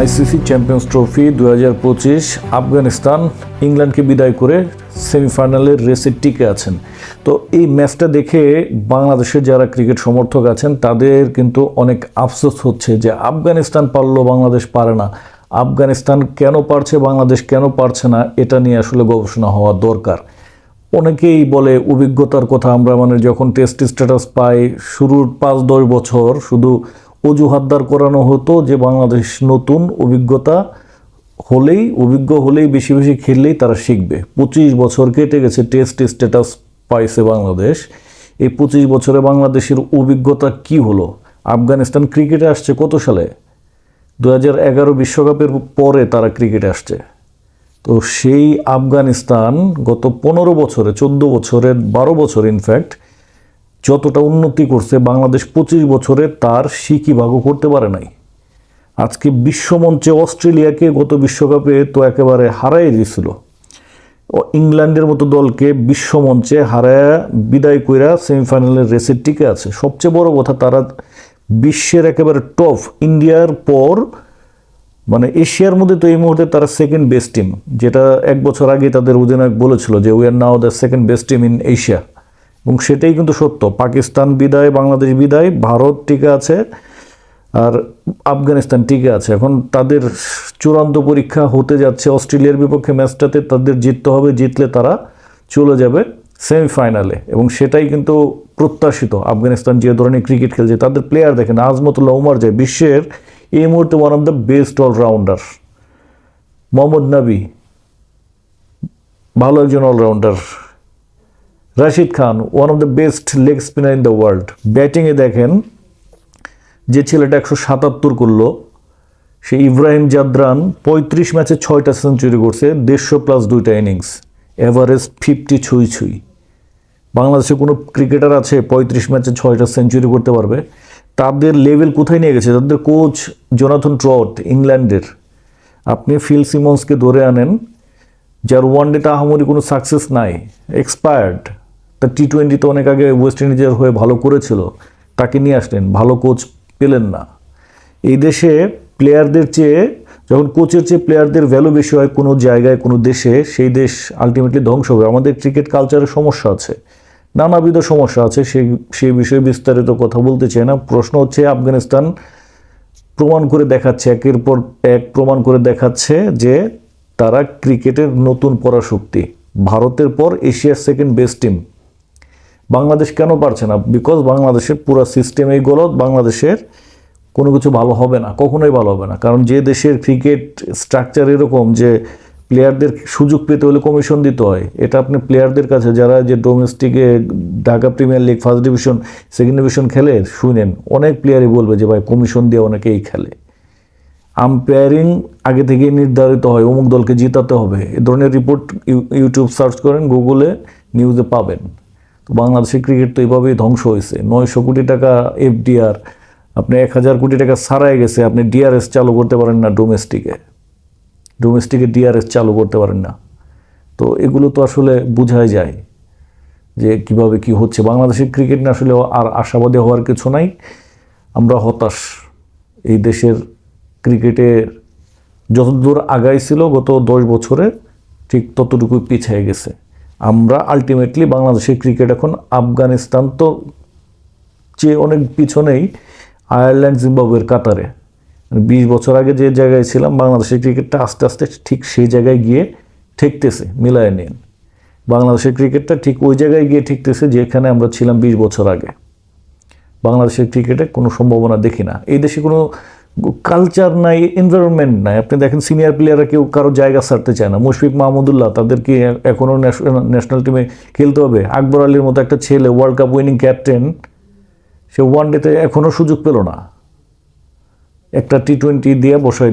ICC champions trophy দু হাজার পঁচিশ আফগানিস্তান ইংল্যান্ডকে বিদায় করে সেমিফাইনালের রেসে টিকে আছেন। তো এই ম্যাচটা দেখে বাংলাদেশের যারা ক্রিকেট সমর্থক আছেন, তাদের কিন্তু অনেক আফসোস হচ্ছে যে আফগানিস্তান পারল, বাংলাদেশ পারে না। আফগানিস্তান কেন পারছে, বাংলাদেশ কেন পারছে না, এটা নিয়ে আসলে গবেষণা হওয়া দরকার। অনেকেই বলে অভিজ্ঞতার কথা, আমরা মানে যখন টেস্ট স্ট্যাটাস পাই, শুরুর পাঁচ দশ বছর শুধু অজুহাত দাঁড় করানো হতো যে বাংলাদেশ নতুন অভিজ্ঞতা হলেই, অভিজ্ঞ হলেই, বেশি বেশি খেললেই তারা শিখবে। পঁচিশ বছর কেটে গেছে টেস্ট স্ট্যাটাস পাইছে বাংলাদেশ। এই পঁচিশ বছরে বাংলাদেশের অভিজ্ঞতা কি হলো? আফগানিস্তান ক্রিকেটে আসছে কত সালে? দু হাজার এগারো বিশ্বকাপের পরে তারা ক্রিকেটে আসছে। তো সেই আফগানিস্তান গত পনেরো বছরে, চোদ্দ বছরের বারো বছর ইনফ্যাক্ট যতটা উন্নতি করছে বাংলাদেশ পঁচিশ বছরে তার সিকি ভাগও করতে পারে নাই। আজকে বিশ্বমঞ্চে অস্ট্রেলিয়াকে গত বিশ্বকাপে তো একেবারে হারাই দিয়েছিল ও ইংল্যান্ডের মতো দলকে বিশ্বমঞ্চে হারায় বিদায় কইরা সেমিফাইনালের রেসের টিকে আছে। সবচেয়ে বড় কথা, তারা বিশ্বের একেবারে টপ ইন্ডিয়ার পর মানে এশিয়ার মধ্যে তো এই মুহূর্তে তারা সেকেন্ড বেস্ট টিম যেটা এক বছর আগে তাদের অধিনায়ক বলেছিল যে we are now the second best team in Asia এবং সেটাই কিন্তু সত্য। পাকিস্তান বিদায়, বাংলাদেশ বিদায়, ভারত টিকে আছে আর আফগানিস্তান টিকে আছে। এখন তাদের চূড়ান্ত পরীক্ষা হতে যাচ্ছে। অস্ট্রেলিয়ার বিপক্ষে ম্যাচটাতে তাদের জিততে হবে, জিতলে তারা চলে যাবে সেমিফাইনালে। এবং সেটাই কিন্তু প্রত্যাশিত আফগানিস্তান যে ধরনের ক্রিকেট খেলছে। তাদের প্লেয়ার দেখেন, আজমতুল্লাহ উমার যায় বিশ্বের এই মুহূর্তে one of the best allrounder Mohammad Nabi, ভালো একজন allrounder Rashid Khan one of the best leg spinner in the world ব্যাটিংয়ে দেখেন, যে ছেলেটা একশো সাতাত্তর করল, সে ইব্রাহিম জাদরান পঁয়ত্রিশ ম্যাচে ছয়টা সেঞ্চুরি করছে, দেড়শো প্লাস দুইটা ইনিংস এভারেজ ফিফটি ছুঁই ছুঁই। বাংলাদেশে কোনো ক্রিকেটার আছে পঁয়ত্রিশ ম্যাচে ছয়টা সেঞ্চুরি করতে পারবে? তাদের লেভেল কোথায় নিয়ে গেছে? তাদের কোচ জোনাথন ট্রট ইংল্যান্ডের আপনি ফিল সিমন্সকে ধরে আনেন, যার ওয়ান ডেতে আহামরি কোনো সাকসেস নাই এক্সপায়ার্ড তা টি টোয়েন্টিতে অনেক আগে ওয়েস্ট ইন্ডিজের হয়ে ভালো করেছিল, তাকে নিয়ে আসলেন, ভালো কোচ পেলেন না। এই দেশে প্লেয়ারদের চেয়ে, যখন কোচের চেয়ে প্লেয়ারদের ভ্যালু বেশি হয় কোনো জায়গায়, কোনো দেশে, সেই দেশ আলটিমেটলি ধ্বংস হবে আমাদের ক্রিকেট কালচারের সমস্যা আছে, নানাবিধ সমস্যা আছে, সেই সেই বিষয়ে বিস্তারিত কথা বলতে চাই না। প্রশ্ন হচ্ছে, আফগানিস্তান প্রমাণ করে দেখাচ্ছে, একের পর এক প্রমাণ করে দেখাচ্ছে যে তারা ক্রিকেটের নতুন পরাশক্তি। ভারতের পর এশিয়ার সেকেন্ড বেস্ট টিম বাংলাদেশ কেন পারছে না? বিকজ বাংলাদেশের পুরো সিস্টেমেই গলত, বাংলাদেশের কোনো কিছু ভালো হবে না, কখনোই ভালো হবে না। কারণ যে দেশের ক্রিকেট স্ট্রাকচার এরকম যে প্লেয়ারদের সুযোগ পেতে হলে কমিশন দিতে হয়, এটা আপনি প্লেয়ারদের কাছে, যারা যে ডোমেস্টিকে Dhaka premier league first division second division খেলে, শুনেন, অনেক প্লেয়ারই বলবে যে, ভাই কমিশন দিয়ে অনেকেই খেলে। আম্পায়ারিং আগে থেকেই নির্ধারিত হয়, অমুক দলকে জিতাতে হবে। এ ধরনের রিপোর্ট ইউটিউব সার্চ করেন গুগলে নিউজে পাবেন। তো বাংলাদেশের ক্রিকেট তো এইভাবেই ধ্বংস হয়েছে। নয়শো কোটি টাকা এফডিআর, আপনি এক হাজার কোটি টাকা সারাই গেছে, আপনি ডিআরএস চালু করতে পারেন না ডোমেস্টিকে। ডোমেস্টিকে ডিআরএস চালু করতে পারেন না। তো এগুলো তো আসলে বোঝাই যায় যে কীভাবে কি হচ্ছে। বাংলাদেশের ক্রিকেট না আসলে আর আশাবাদী হওয়ার কিছু নাই। আমরা হতাশ। এই দেশের ক্রিকেটের যতদূর আগাই ছিল গত দশ বছরে, ঠিক ততটুকু পিছিয়ে গেছে। আমরা আলটিমেটলি বাংলাদেশের ক্রিকেট এখন আফগানিস্তান তো চেয়ে অনেক পিছনেই, আয়ারল্যান্ড, জিম্বাবুয়ের কাতারে। মানে বিশ বছর আগে যে জায়গায় ছিলাম, বাংলাদেশের ক্রিকেটটা আস্তে আস্তে ঠিক সেই জায়গায় গিয়ে ঠেকতেছে, মিলায় নিন বাংলাদেশের ক্রিকেটটা ঠিক ওই জায়গায় গিয়ে ঠেকতেছে যেখানে আমরা ছিলাম বিশ বছর আগে। বাংলাদেশের ক্রিকেটে কোনো সম্ভাবনা দেখি না। এই দেশে কোনো কালচার নাই এনভায়রনমেন্ট নাই। আপনি দেখেন সিনিয়র প্লেয়াররা কেউ কারও জায়গা ছাড়তে চায় না। মুশফিক মাহমুদুল্লাহ, তাদেরকে এখনও ন্যাশনাল টিমে খেলতে হবে। আকবর আলীর মতো একটা ছেলে ওয়ার্ল্ড কাপ উইনিং ক্যাপ্টেন সে ওয়ান ডেতে এখনও সুযোগ পেল না। একটা টি টোয়েন্টি দিয়ে বসাই